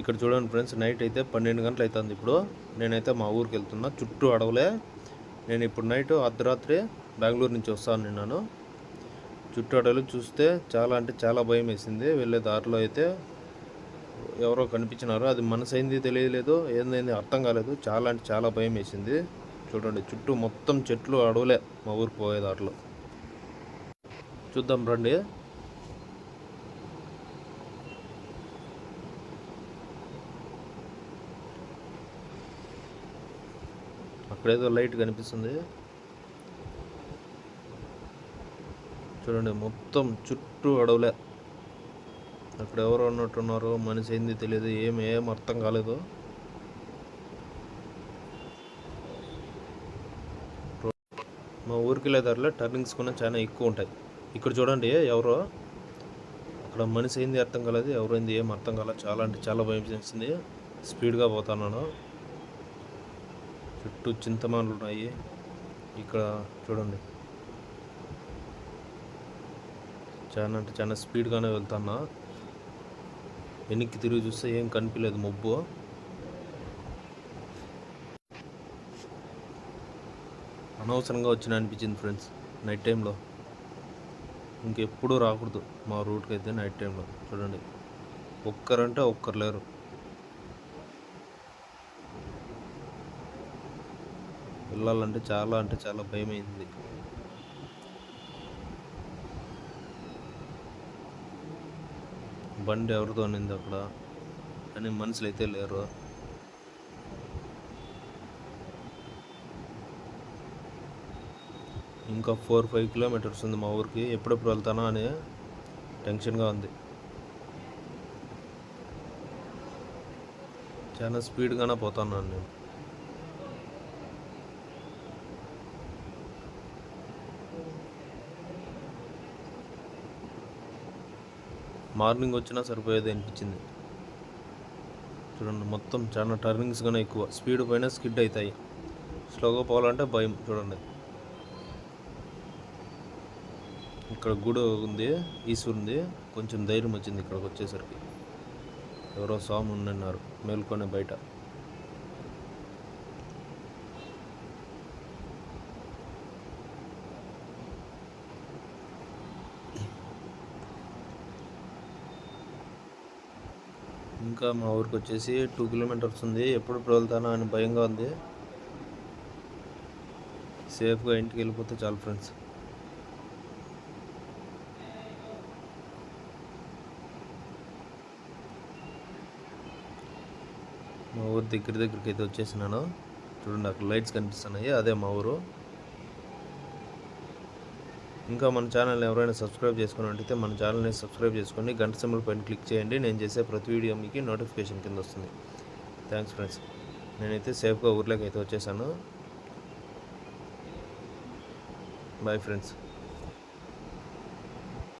ఇక్కడ చూడండి friends night అయితే పన్నెండు గంటలు అవుతుంది ఇప్పుడు. నేనైతే మా ఊరికి వెళ్తున్నా. చుట్టూ అడవులే. నేను ఇప్పుడు నైట్ అర్ధరాత్రి బెంగళూరు నుంచి వస్తాను నిన్నాను. చుట్టూ అడవులు చూస్తే చాలా అంటే చాలా భయం వేసింది. వెళ్ళే దారిలో అయితే ఎవరో కనిపించినారు అది మనసు తెలియలేదు ఏందైంది అర్థం కాలేదు. చాలా అంటే చాలా భయం వేసింది. చూడండి చుట్టూ మొత్తం చెట్లు అడవులే మా ఊరికి పోయే దారిలో. చూద్దాం రండి. అక్కడేదో లైట్ కనిపిస్తుంది. చూడండి మొత్తం చుట్టూ అడవులే. అక్కడ ఎవరు ఉన్నట్టున్నారు మనిషి ఏంది తెలియదు ఏం ఏం అర్థం కాలేదు. మా ఊరికి వెళ్ళే దారిలో టర్నింగ్స్ కూడా చాలా ఎక్కువ ఉంటాయి. ఇక్కడ చూడండి ఎవరో? అక్కడ మనిషి ఏంది అర్థం కాలేదు ఎవరైంది ఏం అర్థం కాలేదు. చాలా అంటే చాలా భయం చేసింది స్పీడ్గా పోతున్నాను చుట్టూ చింతమానులు ఉన్నాయి. ఇక్కడ చూడండి. చాలా అంటే చాలా స్పీడ్గానే వెళ్తున్నా. వెనక్కి తిరిగి చూస్తే ఏం కనిపించలేదు మబ్బు. అనవసరంగా వచ్చిన అనిపించింది ఫ్రెండ్స్ నైట్ టైంలో. ఇంకెప్పుడు రాకూడదు మా రూట్కి అయితే నైట్ టైంలో. చూడండి. ఒక్కరంటే ఒక్కరు లేరు. వెళ్ళాలంటే చాలా అంటే చాలా భయం అయింది బండి ఎవరితో నింది అక్కడ? కానీ మనుషులు అయితే లేరు. ఇంకా ఫోర్ ఫైవ్ కిలోమీటర్స్ ఉంది మా ఊరికి. ఎప్పుడెప్పుడు వెళ్తానా అని టెన్షన్గా ఉంది. చాలా స్పీడ్గానే పోతున్నాను నేను. మార్నింగ్ వచ్చినా సరిపోయేది అనిపించింది. చూడండి మొత్తం చాలా టర్నింగ్స్ కానీ ఎక్కువ. స్పీడ్ పైన స్కిడ్ అవుతాయి స్లోగా పోవాలంటే భయం చూడండి. ఇక్కడ గుడి ఉంది ఈశ్వరుంది కొంచెం ధైర్యం వచ్చింది ఇక్కడికి వచ్చేసరికి. ఎవరో స్వామి ఉన్నారు మేల్కొని బయట. ఇంకా మా ఊరికి వచ్చేసి టూ కిలోమీటర్స్ ఉంది. ఎప్పుడు వెళ్తానా అని భయంగా ఉంది. సేఫ్గా ఇంటికి వెళ్ళిపోతే చాలు ఫ్రెండ్స్ మా ఊరు దగ్గర దగ్గరికి అయితే వచ్చేసినాను. చూడండి అక్కడ లైట్స్ కనిపిస్తున్నాయి. అదే మా ఊరు. ఇంకా మన ఛానల్ని ఎవరైనా సబ్స్క్రైబ్ చేసుకున్నట్టయితే మన ఛానల్ని సబ్స్క్రైబ్ చేసుకొని గంట సింబల్ పైన క్లిక్ చేయండి. నేను చేసే ప్రతి వీడియో మీకు నోటిఫికేషన్ కింద వస్తుంది. Thanks friends. నేనైతే సేఫ్గా ఊర్లోకి అయితే వచ్చేసాను. Bye friends.